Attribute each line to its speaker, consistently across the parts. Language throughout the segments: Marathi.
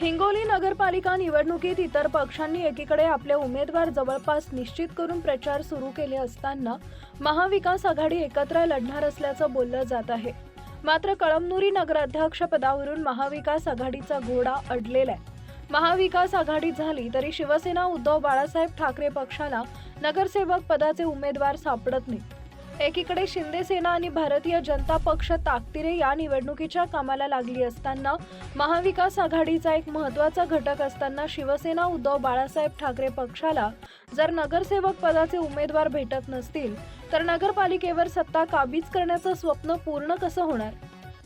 Speaker 1: हिंगोली नगरपालिका निवडणुकीत इतर पक्षांनी एकीकडे आपले उमेदवार जवळपास निश्चित करून प्रचार सुरू केले असताना महाविकास आघाडी एकत्र लढणार असल्याचं बोललं जात आहे. मात्र कळमनुरी नगराध्यक्ष पदावरून महाविकास आघाडीचा घोडा अडलेला आहे. महाविकास आघाडी झाली तरी शिवसेना उद्धव बाळासाहेब ठाकरे पक्षाला नगरसेवक पदाचे उमेदवार सापडत नाहीत. एकीकडे शिंदे सेना आणि भारतीय जनता पक्ष ताकदीने या निवडणुकीच्या कामाला लागली असताना महाविकास आघाडीचा एक महत्त्वाचा घटक असताना शिवसेना उद्धव बाळासाहेब ठाकरे पक्षाला जर नगरसेवक पदाचे उमेदवार भेटत नसतील तर नगरपालिकेवर सत्ता काबीज करण्याचं स्वप्न पूर्ण कसं होणार?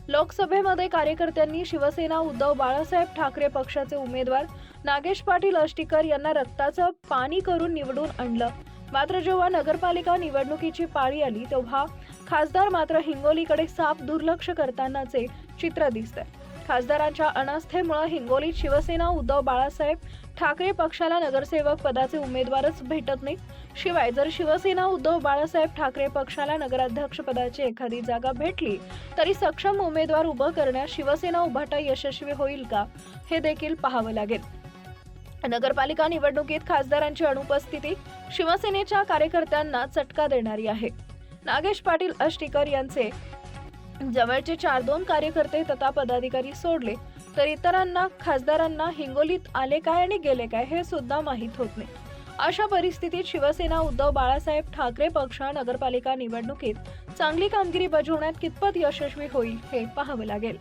Speaker 1: लोकसभेमध्ये कार्यकर्त्यांनी शिवसेना उद्धव बाळासाहेब ठाकरे पक्षाचे उमेदवार नागेश पाटील अष्टीकर यांना रक्ताचं पाणी करून निवडून आणलं. मात्र जेव्हा नगरपालिका निवडणुकीची पाळी आली तेव्हा खासदार मात्र हिंगोलीकडे साफ दुर्लक्ष करतानाचे चित्र दिसतंय खासदारांच्या अनास्थेमुळे हिंगोलीत शिवसेना उद्धव बाळासाहेब ठाकरे पक्षाला नगरसेवक पदाचे उमेदवारच भेटत नाही शिवाय जर शिवसेना उद्धव बाळासाहेब ठाकरे पक्षाला नगराध्यक्ष पदाची एखादी जागा भेटली तरी सक्षम उमेदवार उभं करण्यास शिवसेना उभाटा यशस्वी होईल का हे देखील पाहावं लागेल. नगरपालिका निवडणुकीत खासदारांची अनुपस्थिती शिवसेनेच्या कार्यकर्त्यांना चटका देणारी आहे. नागेश पाटील अष्टीकर यांचे जवळचे चार दोन कार्यकर्ते तथा पदाधिकारी सोडले तर इतरांना खासदारांना हिंगोलीत आले काय आणि गेले काय हे सुद्धा माहीत होत नाही. अशा परिस्थितीत शिवसेना उद्धव बाळासाहेब ठाकरे पक्ष नगरपालिका निवडणुकीत चांगली कामगिरी बजावण्यात कितपत यशस्वी होईल हे पाहावं लागेल.